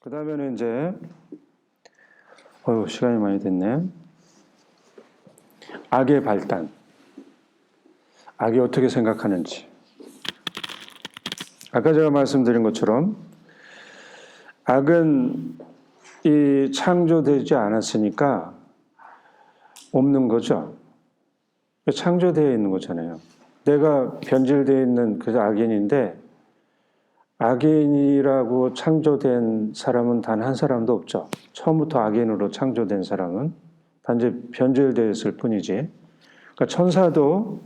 그 다음에는 이제 어휴 시간이 많이 됐네. 악의 발단. 악이 어떻게 생각하는지. 아까 제가 말씀드린 것처럼 악은 이 창조되지 않았으니까 없는 거죠. 창조되어 있는 거잖아요. 내가 변질되어 있는 그 악인인데 악인이라고 창조된 사람은 단 한 사람도 없죠. 처음부터 악인으로 창조된 사람은 단지 변질되었을 뿐이지. 그러니까 천사도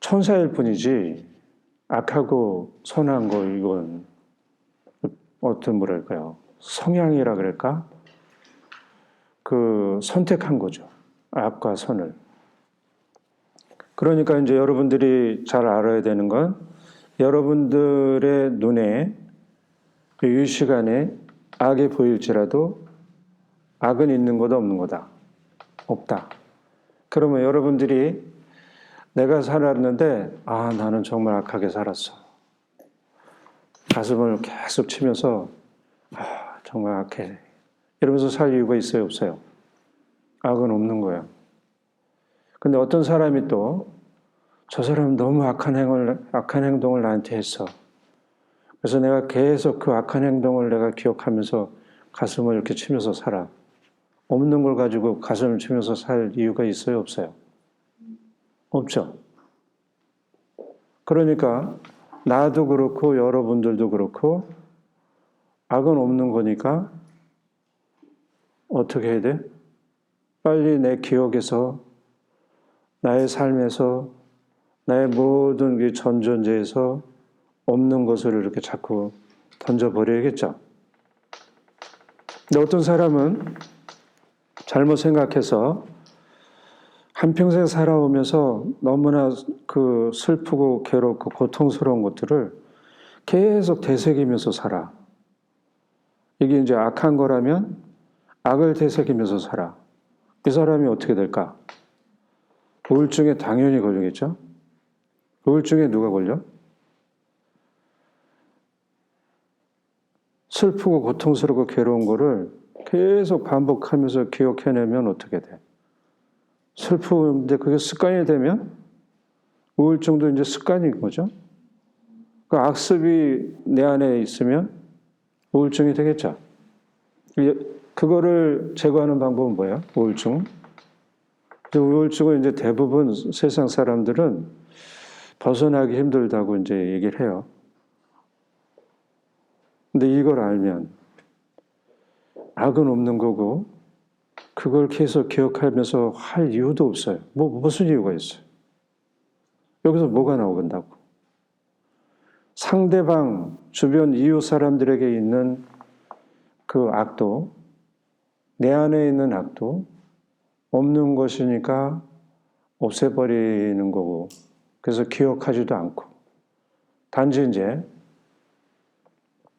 천사일 뿐이지 악하고 선한 거 이건 어떤 뭐랄까요 성향이라 그럴까 그 선택한 거죠 악과 선을 그러니까 이제 여러분들이 잘 알아야 되는 건 여러분들의 눈에 이 시간에 악이 보일지라도 악은 있는 거다 없는 거다 없다. 그러면 여러분들이 내가 살았는데 아 나는 정말 악하게 살았어. 가슴을 계속 치면서 아 정말 악해. 이러면서 살 이유가 있어요 없어요? 악은 없는 거예요. 근데 어떤 사람이 또 저 사람 너무 악한 행을 악한 행동을 나한테 했어. 그래서 내가 계속 그 악한 행동을 내가 기억하면서 가슴을 이렇게 치면서 살아. 없는 걸 가지고 가슴을 치면서 살 이유가 있어요, 없어요? 없죠. 그러니까 나도 그렇고 여러분들도 그렇고 악은 없는 거니까 어떻게 해야 돼? 빨리 내 기억에서 나의 삶에서 나의 모든 그 전존재에서 없는 것을 이렇게 자꾸 던져버려야겠죠. 근데 어떤 사람은 잘못 생각해서 한평생 살아오면서 너무나 그 슬프고 괴롭고 고통스러운 것들을 계속 되새기면서 살아. 이게 이제 악한 거라면 악을 되새기면서 살아. 이 사람이 어떻게 될까? 우울증에 당연히 걸리겠죠? 우울증에 누가 걸려? 슬프고 고통스럽고 괴로운 거를 계속 반복하면서 기억해내면 어떻게 돼? 슬프는데 그게 습관이 되면 우울증도 이제 습관인 거죠. 그 악습이 내 안에 있으면 우울증이 되겠죠. 그거를 제거하는 방법은 뭐예요? 우울증. 우울증은 이제 대부분 세상 사람들은 벗어나기 힘들다고 이제 얘기를 해요. 근데 이걸 알면 악은 없는 거고 그걸 계속 기억하면서 할 이유도 없어요. 뭐 무슨 이유가 있어요? 여기서 뭐가 나오긴다고? 상대방 주변 이웃 사람들에게 있는 그 악도 내 안에 있는 악도 없는 것이니까 없애버리는 거고 그래서 기억하지도 않고 단지 이제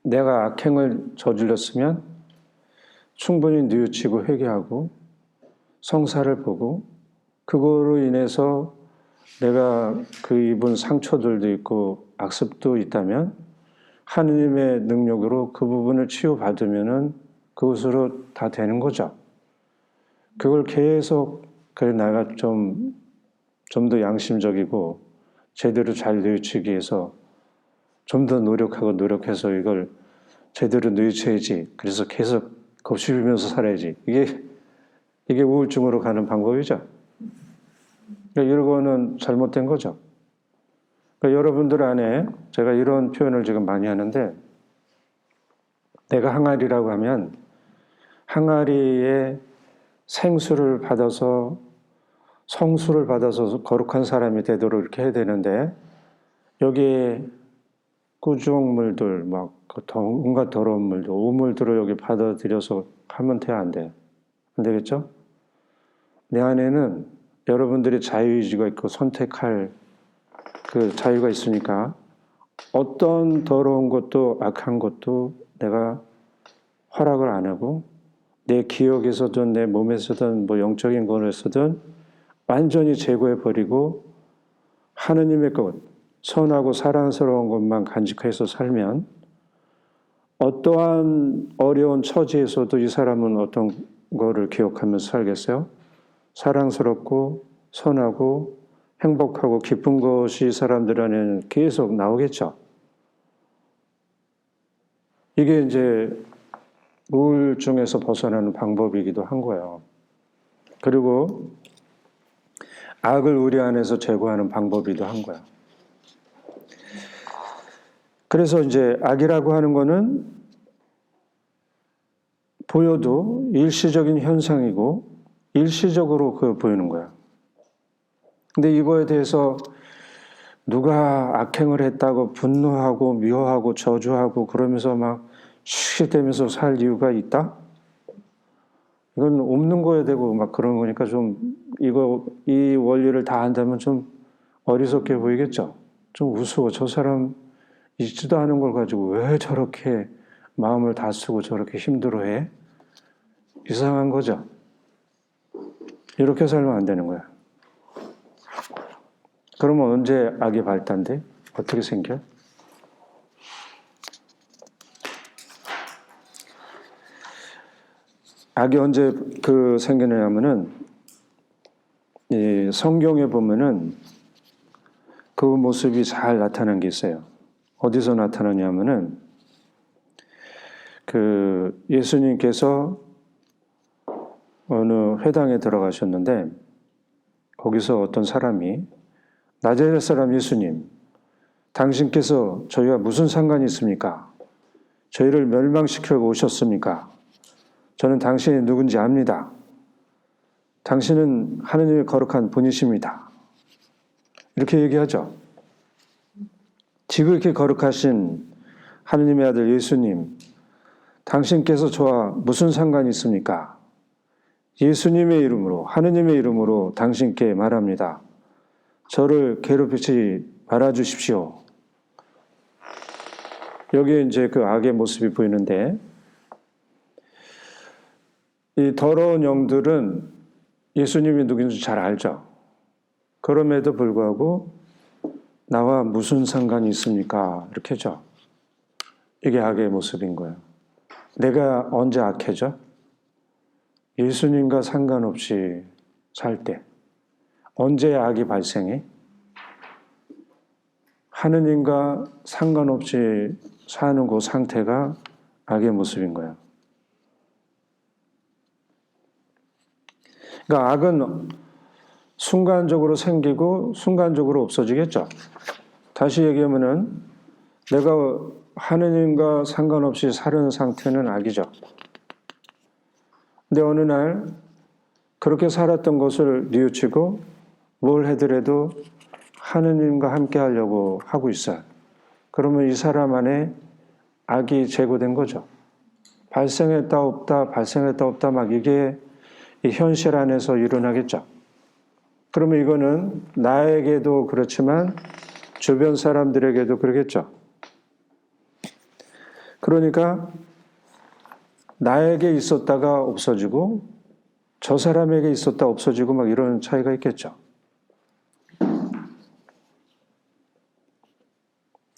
내가 악행을 저질렀으면 충분히 뉘우치고 회개하고 성사를 보고 그거로 인해서 내가 그 입은 상처들도 있고 악습도 있다면 하느님의 능력으로 그 부분을 치유받으면은 그것으로 다 되는 거죠. 그걸 계속 그래 내가 좀 좀 더 양심적이고 제대로 잘 뉘우치기 위해서 좀 더 노력하고 노력해서 이걸 제대로 뉘우쳐야지. 그래서 계속 겁씹으면서 살아야지. 이게 이게 우울증으로 가는 방법이죠. 그러니까 이거는 잘못된 거죠. 그러니까 여러분들 안에 제가 이런 표현을 지금 많이 하는데 내가 항아리라고 하면 항아리에 생수를 받아서 성수를 받아서 거룩한 사람이 되도록 이렇게 해야 되는데 여기에 꾸중물들 막그 더- 온갖 더러운 물들 우물들을 여기 받아들여서 하면 돼 안 돼? 안 되겠죠? 내 안에는 여러분들이 자유의지가 있고 선택할 그 자유가 있으니까 어떤 더러운 것도 악한 것도 내가 허락을 안 하고 내 기억에서든 내 몸에서든 뭐 영적인 거에서든 완전히 제거해 버리고 하느님의 것 선하고 사랑스러운 것만 간직해서 살면 어떠한 어려운 처지에서도 이 사람은 어떤 거를 기억하면서 살겠어요? 사랑스럽고 선하고 행복하고 기쁜 것이 이 사람들 안에는 계속 나오겠죠. 이게 이제 우울증에서 벗어나는 방법이기도 한 거예요. 그리고 악을 우리 안에서 제거하는 방법이기도 한 거야. 그래서 이제 악이라고 하는 거는 보여도 일시적인 현상이고 일시적으로 그 보이는 거야. 근데 이거에 대해서 누가 악행을 했다고 분노하고 미워하고 저주하고 그러면서 막 쉬되면서 살 이유가 있다? 이건 없는 거에 대고 막 그런 거니까 좀 이거 이 원리를 다 한다면 좀 어리석게 보이겠죠. 좀 우스워. 저 사람 있지도 않은 걸 가지고 왜 저렇게 마음을 다 쓰고 저렇게 힘들어해? 이상한 거죠. 이렇게 살면 안 되는 거야. 그러면 언제 악이 발단돼? 어떻게 생겨? 악이 언제 그 생기냐면은 이 성경에 보면은 그 모습이 잘 나타난 게 있어요. 어디서 나타나냐면은 그 예수님께서 어느 회당에 들어가셨는데 거기서 어떤 사람이 나자렛 사람 예수님 당신께서 저희와 무슨 상관이 있습니까? 저희를 멸망시켜 오셨습니까? 저는 당신이 누군지 압니다. 당신은 하느님의 거룩한 분이십니다. 이렇게 얘기하죠. 지극히 거룩하신 하느님의 아들 예수님, 당신께서 저와 무슨 상관이 있습니까? 예수님의 이름으로, 하느님의 이름으로 당신께 말합니다. 저를 괴롭히지 말아 주십시오. 여기에 이제 그 악의 모습이 보이는데, 이 더러운 영들은 예수님이 누군지 잘 알죠. 그럼에도 불구하고 나와 무슨 상관이 있습니까? 이렇게 죠. 이게 악의 모습인 거예요. 내가 언제 악해져? 예수님과 상관없이 살 때. 언제 악이 발생해? 하느님과 상관없이 사는 그 상태가 악의 모습인 거예요. 그러니까 악은 순간적으로 생기고 순간적으로 없어지겠죠. 다시 얘기하면은 내가 하느님과 상관없이 사는 상태는 악이죠. 근데 어느 날 그렇게 살았던 것을 뉘우치고 뭘 해더라도 하느님과 함께 하려고 하고 있어요. 그러면 이 사람 안에 악이 제거된 거죠. 발생했다 없다, 발생했다 없다 막 이게 이 현실 안에서 일어나겠죠. 그러면 이거는 나에게도 그렇지만 주변 사람들에게도 그러겠죠. 그러니까 나에게 있었다가 없어지고 저 사람에게 있었다 없어지고 막 이런 차이가 있겠죠.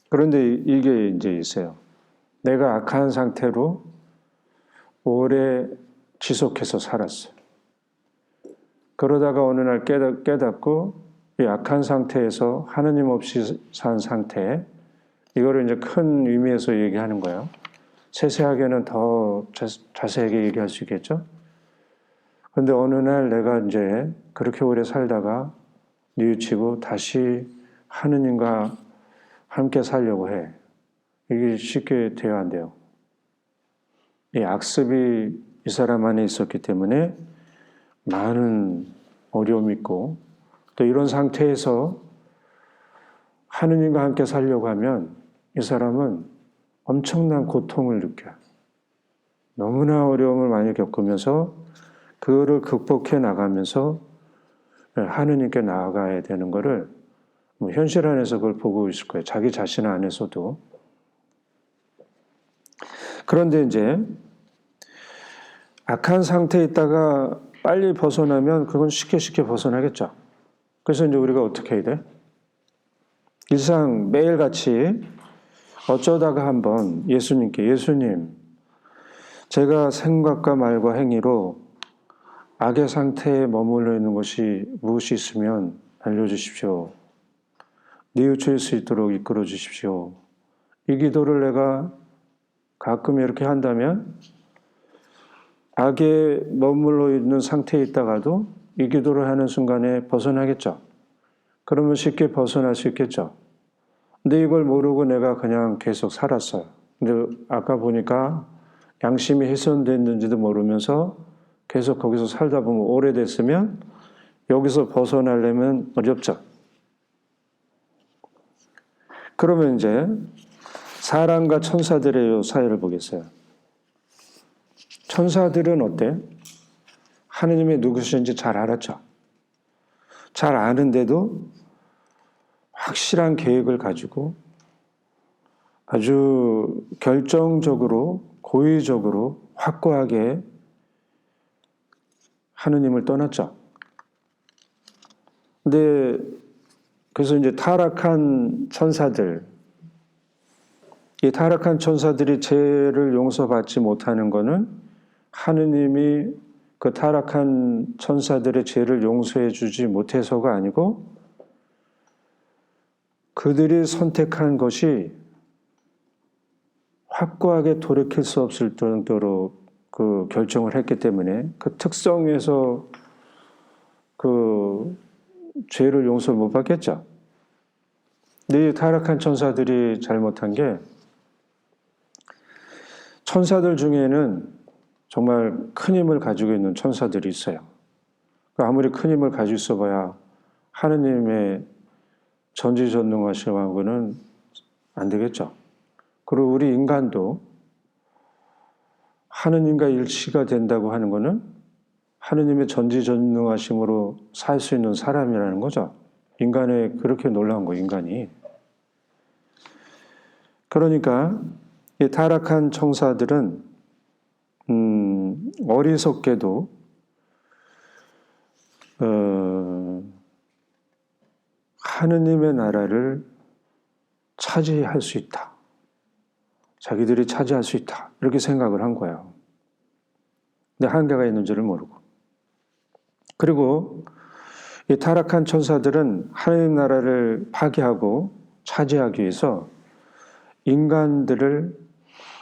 그런데 이게 이제 있어요. 내가 악한 상태로 오래 지속해서 살았어요. 그러다가 어느 날 깨닫, 깨닫고 이 악한 상태에서 하느님 없이 산 상태, 이거를 이제 큰 의미에서 얘기하는 거예요. 세세하게는 더 자세하게 얘기할 수 있겠죠? 근데 어느 날 내가 이제 그렇게 오래 살다가 뉘우치고 다시 하느님과 함께 살려고 해. 이게 쉽게 돼야 안 돼요. 이 악습이 이 사람 안에 있었기 때문에 많은 어려움이 있고 또 이런 상태에서 하느님과 함께 살려고 하면 이 사람은 엄청난 고통을 느껴요. 너무나 어려움을 많이 겪으면서 그거를 극복해 나가면서 하느님께 나아가야 되는 거를 뭐 현실 안에서 그걸 보고 있을 거예요. 자기 자신 안에서도. 그런데 이제 악한 상태에 있다가 빨리 벗어나면 그건 쉽게 쉽게 벗어나겠죠. 그래서 이제 우리가 어떻게 해야 돼? 일상 매일같이 어쩌다가 한번 예수님께 예수님, 제가 생각과 말과 행위로 악의 상태에 머물러 있는 것이 무엇이 있으면 알려주십시오. 뉘우칠 수 있도록 이끌어 주십시오. 이 기도를 내가 가끔 이렇게 한다면 악에 머물러 있는 상태에 있다가도 이 기도를 하는 순간에 벗어나겠죠. 그러면 쉽게 벗어날 수 있겠죠. 근데 이걸 모르고 내가 그냥 계속 살았어요. 근데 아까 보니까 양심이 훼손됐는지도 모르면서 계속 거기서 살다 보면 오래됐으면 여기서 벗어나려면 어렵죠. 그러면 이제 사람과 천사들의 사이를 보겠어요. 천사들은 어때? 하느님의 누구신지 잘 알았죠. 잘 아는데도 확실한 계획을 가지고 아주 결정적으로 고의적으로 확고하게 하느님을 떠났죠. 근데 그래서 이제 타락한 천사들, 이 타락한 천사들이 죄를 용서받지 못하는 것은 하느님이 그 타락한 천사들의 죄를 용서해 주지 못해서가 아니고 그들이 선택한 것이 확고하게 돌이킬 수 없을 정도로 그 결정을 했기 때문에 그 특성에서 그 죄를 용서를 못 받겠죠. 근데 이 타락한 천사들이 잘못한 게 천사들 중에는 정말 큰 힘을 가지고 있는 천사들이 있어요. 그 아무리 큰 힘을 가지고 있어봐야 하느님의 전지전능하심하고는 안 되겠죠. 그리고 우리 인간도 하느님과 일치가 된다고 하는 것은 하느님의 전지전능하심으로 살 수 있는 사람이라는 거죠. 인간의 그렇게 놀라운 거 인간이. 그러니까 이 타락한 청사들은 음, 어리석게도 어, 하느님의 나라를 차지할 수 있다. 자기들이 차지할 수 있다. 이렇게 생각을 한 거예요. 근데 한계가 있는 줄을 모르고. 그리고 이 타락한 천사들은 하나님 나라를 파괴하고 차지하기 위해서 인간들을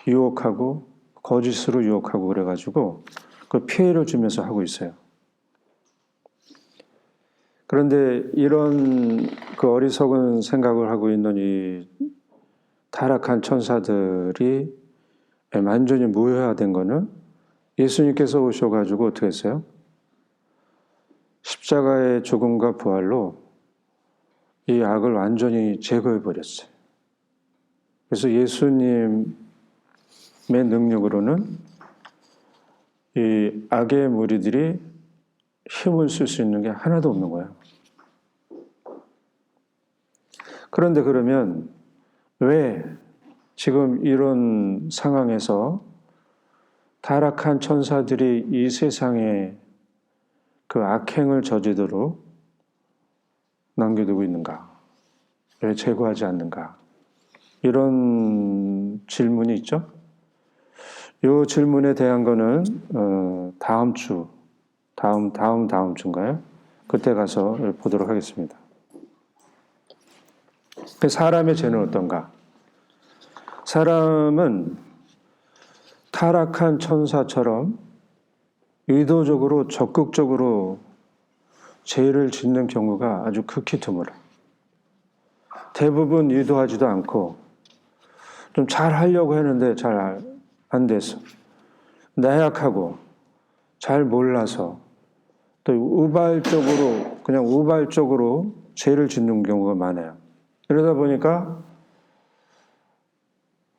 유혹하고 거짓으로 유혹하고 그래가지고 그 피해를 주면서 하고 있어요. 그런데 이런 그 어리석은 생각을 하고 있는 이 타락한 천사들이 완전히 무효화된 거는 예수님께서 오셔가지고 어떻게 했어요? 십자가의 죽음과 부활로 이 악을 완전히 제거해 버렸어요. 그래서 예수님의 능력으로는 이 악의 무리들이 힘을 쓸 수 있는 게 하나도 없는 거예요. 그런데 그러면 왜 지금 이런 상황에서 타락한 천사들이 이 세상에 그 악행을 저지도록 남겨두고 있는가? 왜 제거하지 않는가? 이런 질문이 있죠. 이 질문에 대한 거는 어, 다음 주, 다음 다음 다음 주인가요? 그때 가서 보도록 하겠습니다. 그 사람의 죄는 어떤가? 사람은 타락한 천사처럼 의도적으로 적극적으로 죄를 짓는 경우가 아주 극히 드물어. 대부분 의도하지도 않고 좀 잘 하려고 했는데 잘 안 돼서 나약하고 잘 몰라서 또 우발적으로 그냥 우발적으로 죄를 짓는 경우가 많아요. 그러다 보니까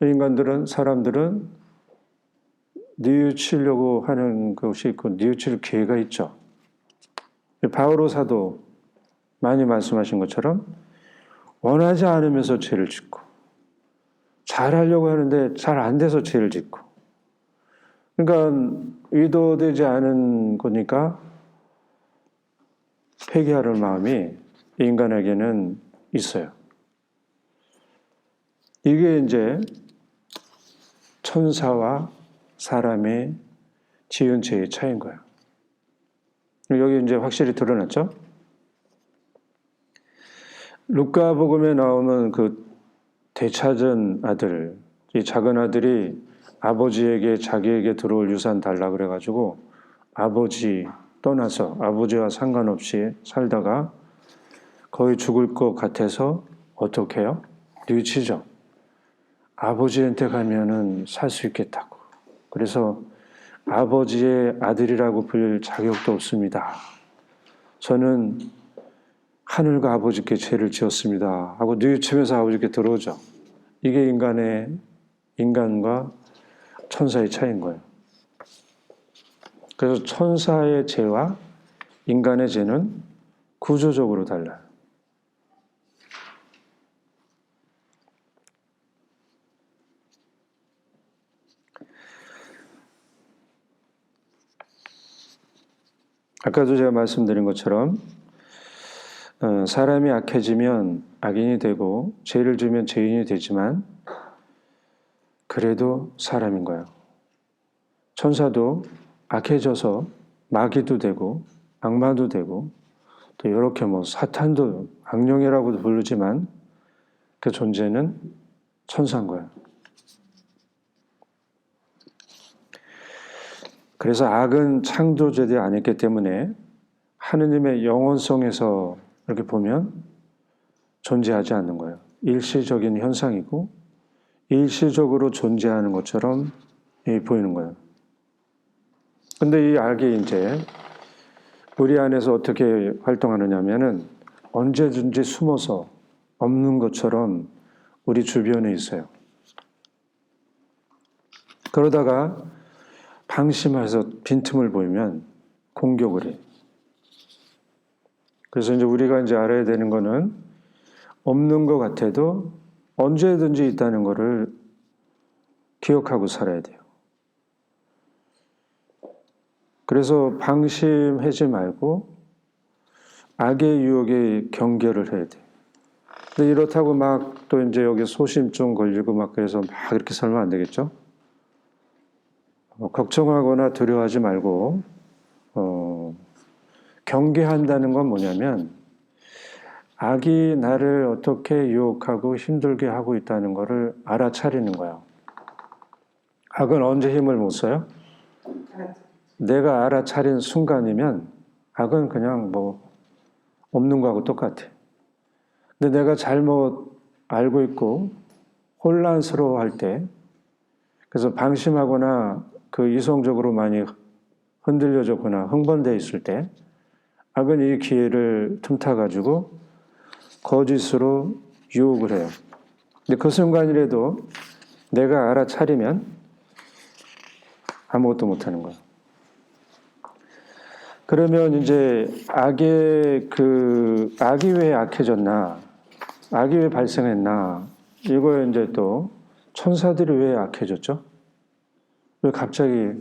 인간들은 사람들은 뉘우치려고 하는 것이 있고 뉘우칠 기회가 있죠. 바오로 사도 많이 말씀하신 것처럼 원하지 않으면서 죄를 짓고 잘 하려고 하는데 잘 안 돼서 죄를 짓고 그러니까 의도되지 않은 거니까 회개하는 마음이 인간에게는 있어요. 이게 이제 천사와 사람의 지은 죄의 차이인 거예요. 여기 이제 확실히 드러났죠? 루카복음에 나오는 그 되찾은 아들, 이 작은 아들이 아버지에게 자기에게 들어올 유산 달라 그래가지고 아버지 떠나서 아버지와 상관없이 살다가 거의 죽을 것 같아서 어떻게 해요? 뉘치죠. 아버지한테 가면은 살 수 있겠다고. 그래서 아버지의 아들이라고 불릴 자격도 없습니다. 저는 하늘과 아버지께 죄를 지었습니다. 하고 뉘우치면서 아버지께 들어오죠. 이게 인간의 인간과 천사의 차이인 거예요. 그래서 천사의 죄와 인간의 죄는 구조적으로 달라요. 아까도 제가 말씀드린 것처럼 어, 사람이 악해지면 악인이 되고 죄를 지면 죄인이 되지만 그래도 사람인 거예요. 천사도 악해져서 마귀도 되고 악마도 되고 또 이렇게 뭐 사탄도 악령이라고도 부르지만 그 존재는 천사인 거예요. 그래서 악은 창조제되지 않았기 때문에 하느님의 영원성에서 이렇게 보면 존재하지 않는 거예요. 일시적인 현상이고 일시적으로 존재하는 것처럼 보이는 거예요. 근데 이 악이 이제 우리 안에서 어떻게 활동하느냐면은 언제든지 숨어서 없는 것처럼 우리 주변에 있어요. 그러다가 방심해서 빈틈을 보이면 공격을 해. 그래서 이제 우리가 이제 알아야 되는 거는 없는 것 같아도 언제든지 있다는 것을 기억하고 살아야 돼요. 그래서 방심하지 말고 악의 유혹에 경계를 해야 돼. 근데 이렇다고 막 또 이제 여기 소심증 걸리고 막 그래서 막 이렇게 살면 안 되겠죠? 어, 걱정하거나 두려워하지 말고 어, 경계한다는 건 뭐냐면 악이 나를 어떻게 유혹하고 힘들게 하고 있다는 것을 알아차리는 거예요. 악은 언제 힘을 못 써요? 내가 알아차린 순간이면 악은 그냥 뭐 없는 거하고 똑같아. 근데 내가 잘못 알고 있고 혼란스러워 할 때, 그래서 방심하거나 그 이성적으로 많이 흔들려졌거나 흥분되어 있을 때, 악은 이 기회를 틈타가지고 거짓으로 유혹을 해요. 근데 그 순간이라도 내가 알아차리면 아무것도 못하는 거예요. 그러면 이제 악의 그 악이 왜 악해졌나? 악이 왜 발생했나? 이거 이제 또 천사들이 왜 악해졌죠? 왜 갑자기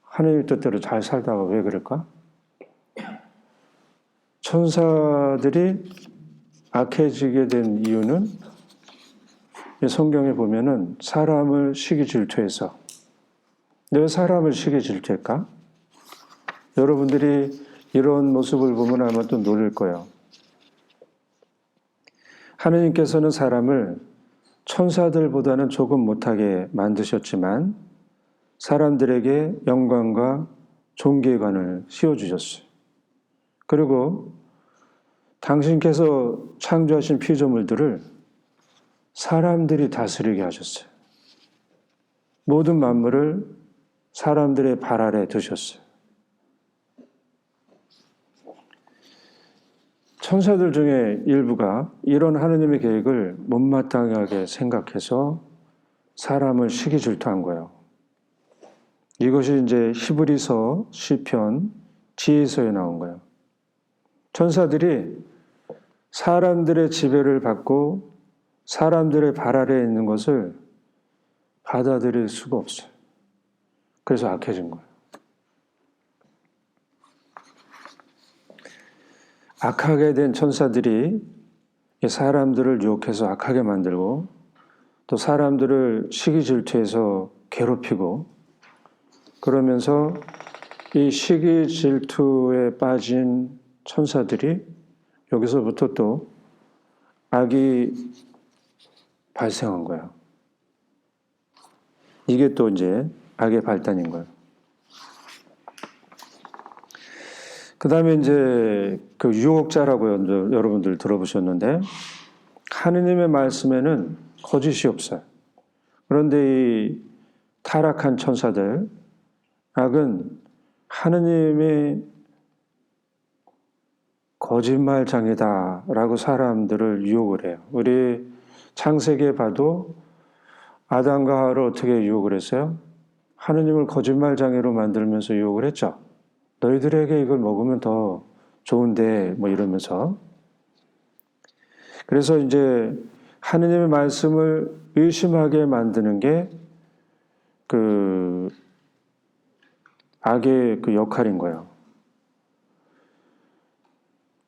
하나님 뜻대로 잘 살다가 왜 그럴까? 천사들이 악해지게 된 이유는 성경에 보면은 사람을 시기 질투해서 왜 사람을 시기 질투할까? 여러분들이 이런 모습을 보면 아마 또 놀랄 거예요. 하느님께서는 사람을 천사들보다는 조금 못하게 만드셨지만 사람들에게 영광과 존귀관을 씌워주셨어요. 그리고 당신께서 창조하신 피조물들을 사람들이 다스리게 하셨어요. 모든 만물을 사람들의 발 아래 두셨어요. 천사들 중에 일부가 이런 하느님의 계획을 못마땅하게 생각해서 사람을 시기 질투한 거예요. 이것이 이제 히브리서 시편 지혜서에 나온 거예요. 천사들이 사람들의 지배를 받고 사람들의 발 아래에 있는 것을 받아들일 수가 없어요. 그래서 악해진 거예요. 악하게 된 천사들이 사람들을 유혹해서 악하게 만들고 또 사람들을 시기 질투해서 괴롭히고 그러면서 이 시기 질투에 빠진 천사들이 여기서부터 또 악이 발생한 거예요. 이게 또 이제 악의 발단인 거예요. 그 다음에 이제 그 유혹자라고 여러분들 들어보셨는데 하느님의 말씀에는 거짓이 없어요. 그런데 이 타락한 천사들, 악은 하느님의 거짓말장이다라고 사람들을 유혹을 해요. 우리 창세기에 봐도 아담과 하와를 어떻게 유혹을 했어요? 하느님을 거짓말장애로 만들면서 유혹을 했죠. 너희들에게 이걸 먹으면 더 좋은데 뭐 이러면서 그래서 이제 하느님의 말씀을 의심하게 만드는 게 그 악의 그 역할인 거예요.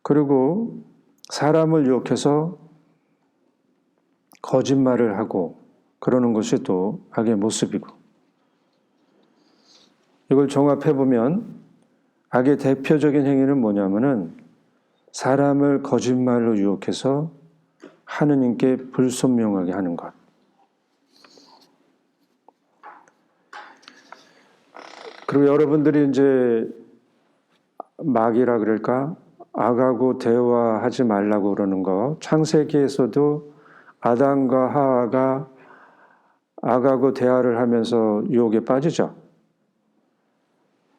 그리고 사람을 유혹해서 거짓말을 하고 그러는 것이 또 악의 모습이고 이걸 종합해 보면 악의 대표적인 행위는 뭐냐면은 사람을 거짓말로 유혹해서 하느님께 불손명하게 하는 것. 그리고 여러분들이 이제 막이라 그럴까? 악하고 대화하지 말라고 그러는 거. 창세기에서도 아담과 하와가 악하고 대화를 하면서 유혹에 빠지죠.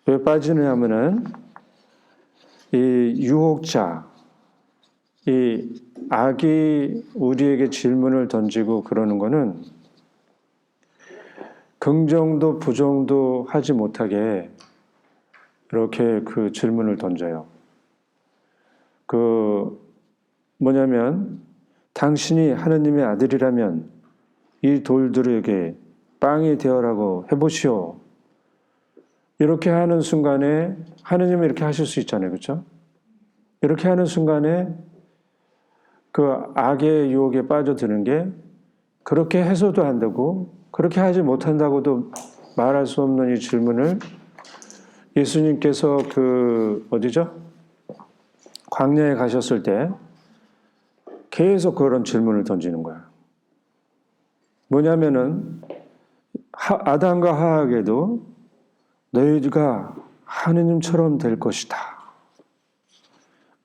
왜 빠지느냐면은 이 유혹자, 이 악이 우리에게 질문을 던지고 그러는 거는 긍정도 부정도 하지 못하게 이렇게 그 질문을 던져요. 그 뭐냐면 당신이 하느님의 아들이라면 이 돌들에게 빵이 되어라고 해보시오. 이렇게 하는 순간에 하느님은 이렇게 하실 수 있잖아요. 그렇죠? 이렇게 하는 순간에 그 악의 유혹에 빠져드는 게 그렇게 해서도 안 되고 그렇게 하지 못한다고도 말할 수 없는 이 질문을 예수님께서 그 어디죠? 광야에 가셨을 때 계속 그런 질문을 던지는 거야. 뭐냐면은 아담과 하악에도 너희가 하느님처럼 될 것이다.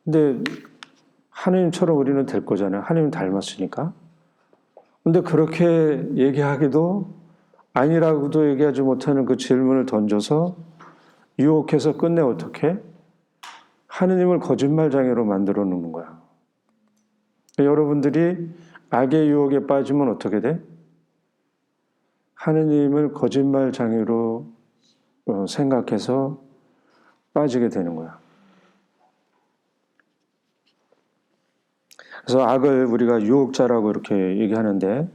근데 하느님처럼 우리는 될 거잖아요. 하느님 닮았으니까. 근데 그렇게 얘기하기도 아니라고도 얘기하지 못하는 그 질문을 던져서 유혹해서 끝내 어떻게? 하느님을 거짓말장애로 만들어 놓는 거야. 여러분들이 악의 유혹에 빠지면 어떻게 돼? 하느님을 거짓말장애로 어, 생각해서 빠지게 되는 거야. 그래서 악을 우리가 유혹자라고 이렇게 얘기하는데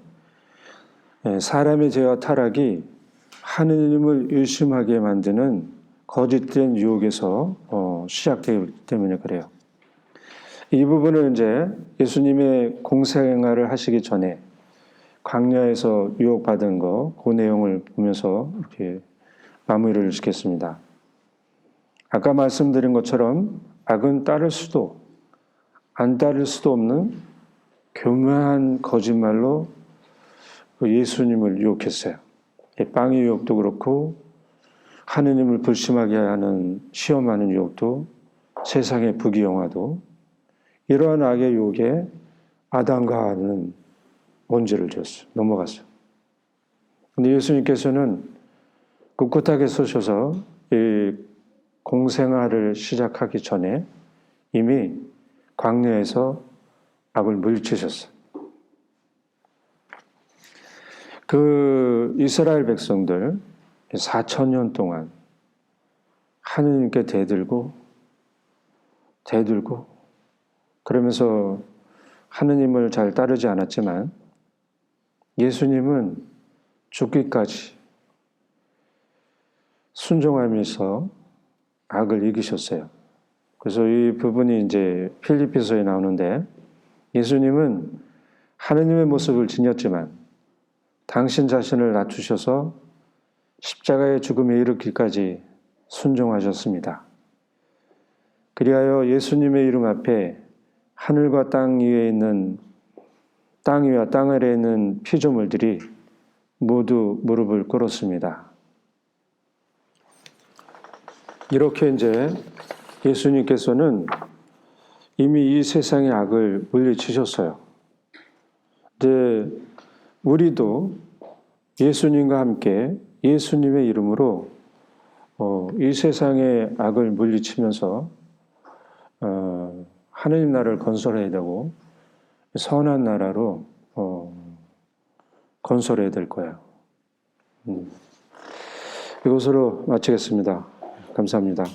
예, 사람의 죄와 타락이 하느님을 의심하게 만드는 거짓된 유혹에서 어, 시작되기 때문에 그래요. 이 부분을 이제 예수님의 공생활을 하시기 전에 광야에서 유혹받은 거, 그 내용을 보면서 이렇게 마무리를 짓겠습니다. 아까 말씀드린 것처럼 악은 따를 수도 안 따를 수도 없는 교묘한 거짓말로 그 예수님을 유혹했어요. 빵의 유혹도 그렇고 하느님을 불심하게 하는 시험하는 유혹도 세상의 부귀영화도 이러한 악의 유혹에 아담과 하는 문제를 줬어요. 넘어갔어요. 근데 예수님께서는 꿋꿋하게 서셔서 이 공생활을 시작하기 전에 이미 광야에서 악을 물리치셨어요. 그 이스라엘 백성들 4천 년 동안 하느님께 대들고 대들고 그러면서 하느님을 잘 따르지 않았지만 예수님은 죽기까지 순종하면서 악을 이기셨어요. 그래서 이 부분이 이제 필리피서에 나오는데 예수님은 하느님의 모습을 지녔지만 당신 자신을 낮추셔서 십자가의 죽음에 이르기까지 순종하셨습니다. 그리하여 예수님의 이름 앞에 하늘과 땅 위에 있는 땅 위와 땅 아래에 있는 피조물들이 모두 무릎을 꿇었습니다. 이렇게 이제 예수님께서는 이미 이 세상의 악을 물리치셨어요. 이제 우리도 예수님과 함께 예수님의 이름으로 어, 이 세상의 악을 물리치면서 어, 하느님 나라를 건설해야 되고 선한 나라로 어, 건설해야 될 거예요. 음. 이것으로 마치겠습니다. 감사합니다.